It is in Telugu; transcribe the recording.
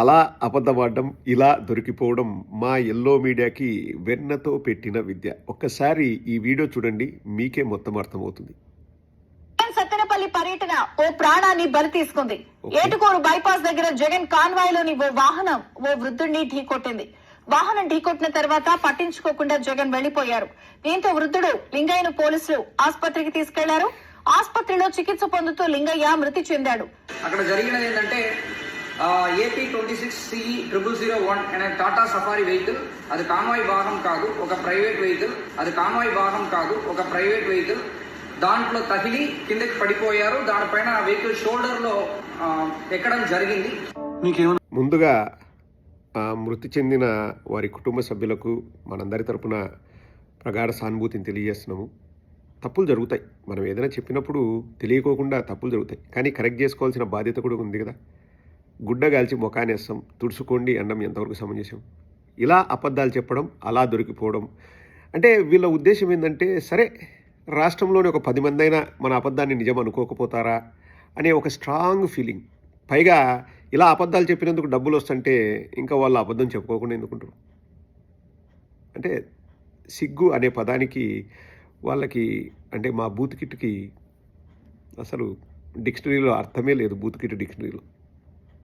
అలా అబద్ధపడడం ఇలా దొరికిపోవడం మా ఎల్లో మీడియాకి వెన్నతో పెట్టిన విద్య. ఒక్కసారి ఈ వీడియో చూడండి మీకే మొత్తం అర్థమవుతుంది. సత్తెనపల్లి పర్యటన ఓ ప్రాణాన్ని బలి తీసుకుంది. ఏటుకోరు బైపాస్ దగ్గర జగన్ కాన్వాయ్లోని ఓ వాహనం ఓ వృద్ధుడిని ఢీకొట్టింది వాహనం ఢీకొట్టిన తర్వాత పట్టించుకోకుండా జగన్ వెళ్ళిపోయారు దీంతో వృద్ధుడు లింగయ్యను పోలీసులు ఆసుపత్రికి తీసుకెళ్ళారు. ఆసుపత్రిలో చికిత్స పొందుతూ లింగయ్య మృతి చెందాడు. అక్కడ జరిగినది ఏంటంటే AP twenty six CE triple zero one అనే టాటా సఫారీ వెహికల్. అది కాన్వాయ్ భాగం కాదు ఒక ప్రైవేట్ వెహికల్. అది కాన్వాయ్ భాగం కాదు ఒక ప్రైవేట్ వెహికల్. దాంట్లో తగిలి కిందకి పడిపోయారు. దానిపైన ఆ వెహికల్ షోల్డర్లో ఎక్కడం జరిగింది. ముందుగా ఆ, మృతి చెందిన వారి కుటుంబ సభ్యులకు మనందరి తరపున ప్రగాఢ సానుభూతిని తెలియజేస్తున్నాము. తప్పులు జరుగుతాయి. మనం ఏదైనా చెప్పినప్పుడు తెలియకోకుండా తప్పులు జరుగుతాయి. కానీ కరెక్ట్ చేసుకోవాల్సిన బాధ్యత కూడా ఉంది కదా. గుడ్డ కాల్చి ముఖానేస్తాం తుడుచుకోండి అనడం ఎంతవరకు సమంజసం. ఇలా అబద్ధాలు చెప్పడం అలా దొరికిపోవడం. అంటే వీళ్ళ ఉద్దేశం ఏంటంటే సరే రాష్ట్రంలోని ఒక పది మంది అయినా మన అబద్ధాన్ని నిజం అనుకోకపోతారా అనే ఒక స్ట్రాంగ్ ఫీలింగ్. పైగా ఇలా అబద్ధాలు చెప్పినందుకు డబ్బులు వస్తుంటే ఇంకా వాళ్ళు అబద్ధం చెప్పుకోకుండా ఎందుకుంటారు? అంటే సిగ్గు అనే పదానికి వాళ్ళకి అంటే మా బూత్ కిట్కి అసలు డిక్షనరీలో అర్థమే లేదు బూత్ కిట్ డిక్షనరీలో.